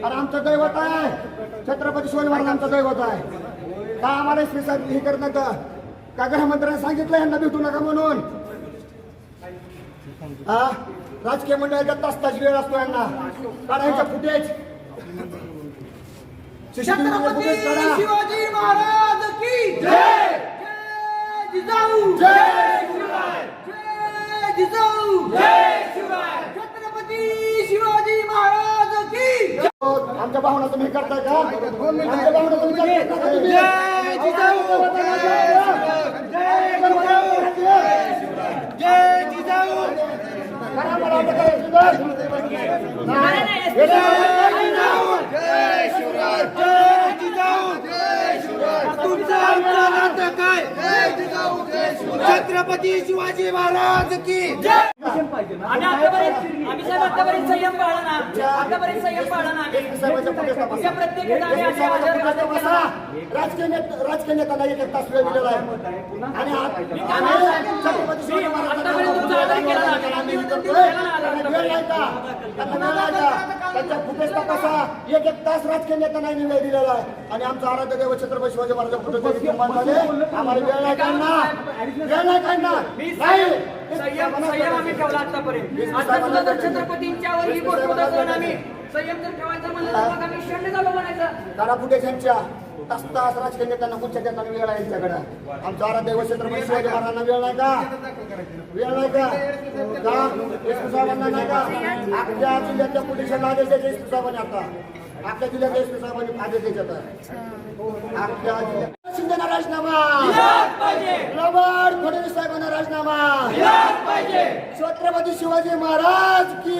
अरे आमचं दैवत आहे. छत्रपती शिवाजी महाराज आमचं दैवत आहे. का आम्हाला श्री साहेब हे करत नाही तर का गृहमंत्र्यांनी सांगितलं यांना भेटू नका म्हणून? हा? राजकीय मंडळाच्या तास तास वेळ असतो यांना. काढायचं फुटेज. छत्रपती शिवाजी महाराज की जय! जय जिजाऊ। जय जय जिजाऊ। छत्रपती शिवाजी महाराज की आमच्या भावना तुम्ही करताय का? आमच्या भावना तुम्ही करताय का? तुम्ही? जय जिजाऊ। जय जिजाऊ। करा मला वाटतं काय सुधार? नाही, नाही, हे नाही. जय शिवराय जय जिजाऊ तुमचं आमचं नातं काय जय जिजाऊ जय छत्रपती शिवाजी महाराज की आतापर्यंत आम्ही साहेब आतापर्यंत संयम पाळला ना. आतापर्यंत संयम पाळला ना. आम्ही. प्रत्येक. राजकीय नेत- राजकीय नेत्याला एक एक तास वेळ दिलेला आहे. आणि आम्ही छत्रपती शिवाजी महाराजांचा त्यांच्या एक एक तास राजकीय नेत्यांना वेळ दिलेला आहे आणि आमचा आराध्य देव छत्रपती शिवाजी महाराज फुटेज निर्माण झाले आम्हाला वेळ नाही काढणार वेळ नाही काढणार नाही संयम आम्ही ठेवला आतापर्यंत आता सुद्धा ही गोष्ट संयम जर ठेवायचा म्हणलं तर मग आम्ही शंड झालो म्हणायचं. कारा फुटेज यांच्या तास तास राजकीय नेत्यांना कुठच्या नेत्यांना वेळ आहे यांच्याकडे? आमचा आराध्य देव छत्रपती शिवाजी महाराजांना वेळ नाही का? वेळ नाही का? का? एस पी साहेबांना नाही का? आपल्या जिल्ह्याच्या पोलिसांना आदेश द्यायचे एस पी साहेबांनी आता? आपल्या जिल्ह्यात एस पी साहेबांनी आदेश द्यायचे आता? आपल्या जिल्ह्यात शिंदेना राजीनामा! रबर फडणवीस साहेबांना राजीनामा! छत्रपती शिवाजी महाराज की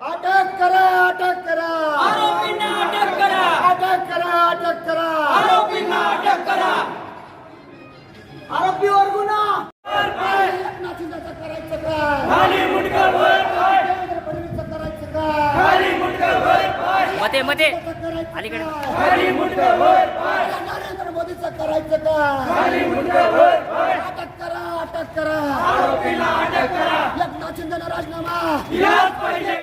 अटक करा अटक करा. आरोपींना अटक करा. अटक करा अटक करा. आरोपींना अटक करा. आरोपीवर गुन्हा. एकनाथ शिंदेचं करायचं काय? देवेंद्र फडणवीसचं करायचं काय? मते मते त्याचं करायचं अलीकडे. काय? नरेंद्र मोदीचं करायचं काय? अटक करा अटक करा. एकनाथ शिंदेनं राजीनामा. काय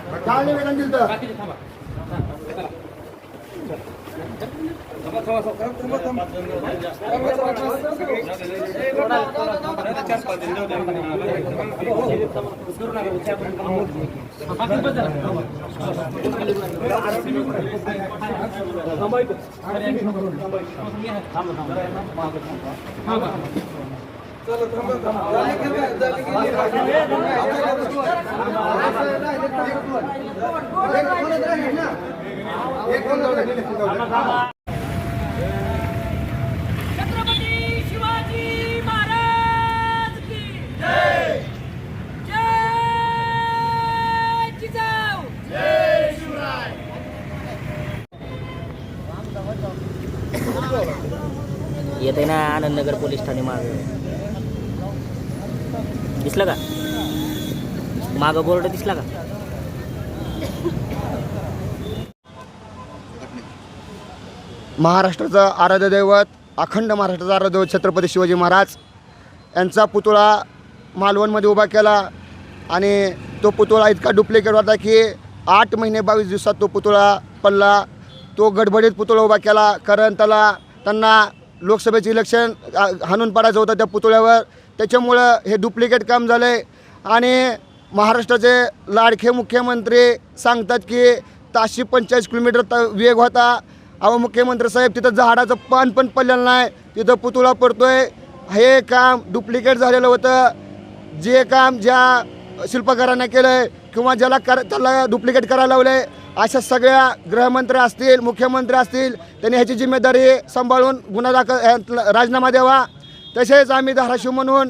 थांबा. काल निवेदन दिलं होतं. बाकीचे थांबा. छत्रपती शिवाजी महाराज की जय. जय जिजाऊ. येते ना आनंदनगर पोलीस ठाणे माग. दिसलं का? मागं बोर्ड दिसला का? महाराष्ट्राचं आराध्य दैवत अखंड महाराष्ट्राचा आराध्य दैवत छत्रपती शिवाजी महाराज यांचा पुतळा मालवणमध्ये उभा केला आणि तो पुतळा इतका डुप्लिकेट होता की आठ महिने बावीस दिवसात तो पुतळा पडला. तो गडबडीत पुतळा उभा केला कारण त्याला त्यांना लोकसभेचे इलेक्शन हाणून पडायचं होतं त्या पुतळ्यावर. त्याच्यामुळं हे डुप्लिकेट काम झालं आहे आणि महाराष्ट्राचे लाडखे मुख्यमंत्री सांगतात की ताशी पंचेचाळीस किलोमीटर त वेग होता. अहो मुख्यमंत्री साहेब तिथं झाडाचं पान पण पडलेलं नाही. तिथं पुतळा पडतोय. हे काम डुप्लिकेट झालेलं होतं. जे काम ज्या शिल्पकारांना केलं आहे किंवा ज्याला कर त्याला डुप्लिकेट करायला लावलं आहे अशा सगळ्या गृहमंत्री असतील मुख्यमंत्री असतील त्यांनी ह्याची जिम्मेदारी सांभाळून गुन्हा दाखल राजीनामा द्यावा. तसेच आम्ही धाराशिव म्हणून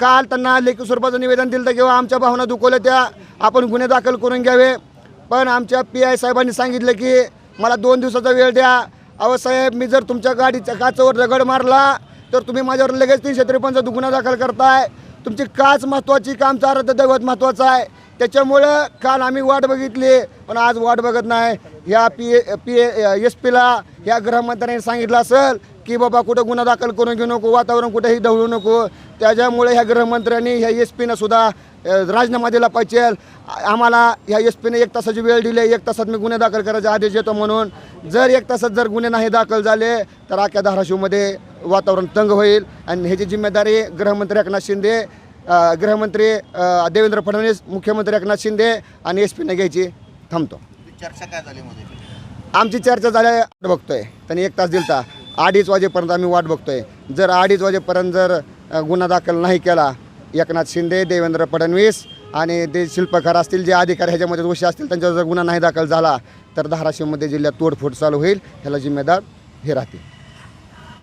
काल त्यांना लेखी स्वरूपाचं निवेदन दिलं होतं किंवा आमच्या भावना दुखवल्या त्या आपण गुन्हे दाखल करून घ्यावे. पण आमच्या पी आय साहेबांनी सांगितलं की मला दोन दिवसाचा वेळ द्या. अहो साहेब मी जर तुमच्या गाडीच्या काचावर दगड मारला तर तुम्ही माझ्यावर लगेच तीनशे त्रेपन्नचा गुन्हा दाखल करताय. तुमची काच महत्त्वाची का आमचा अर्ध दैवत महत्त्वाचा आहे. त्याच्यामुळं काल आम्ही वाट बघितली पण आज वाट बघत नाही. ह्या पी पी एस पीला ह्या गृहमंत्र्यांनी सांगितलं असेल की बाबा कुठं गुन्हा दाखल करून घेऊ नको वातावरण कुठेही ढवळू नको. त्याच्यामुळे ह्या गृहमंत्र्यांनी ह्या एस पीनं सुद्धा राजीनामा दिला पाहिजे. आम्हाला ह्या एस पीने एक तासाची वेळ दिली एक तासात मी गुन्हे दाखल करायचे आदेश देतो म्हणून. जर एक तासात जर गुन्हे नाही दाखल झाले तर अख्या धाराशिवमध्ये वातावरण तंग होईल. आणि ह्याची जिम्मेदारी गृहमंत्री एकनाथ शिंदे गृहमंत्री देवेंद्र फडणवीस मुख्यमंत्री एकनाथ शिंदे आणि एस पीने घ्यायची. थांबतो. चर्चा काय झाली मध्ये? आमची चर्चा झाल्या वाट बघतोय. त्यांनी एक तास दिलता. अडीच वाजेपर्यंत आम्ही वाट बघतोय. जर अडीच वाजेपर्यंत जर गुन्हा दाखल नाही केला एकनाथ शिंदे देवेंद्र फडणवीस आणि ते शिल्पकार असतील जे अधिकारी ह्याच्यामध्ये दोषी असतील त्यांच्यावर जर गुन्हा नाही दाखल झाला तर धाराशिवमध्ये जिल्ह्यात तोडफोड चालू होईल. ह्याला जिम्मेदार हे राहतील.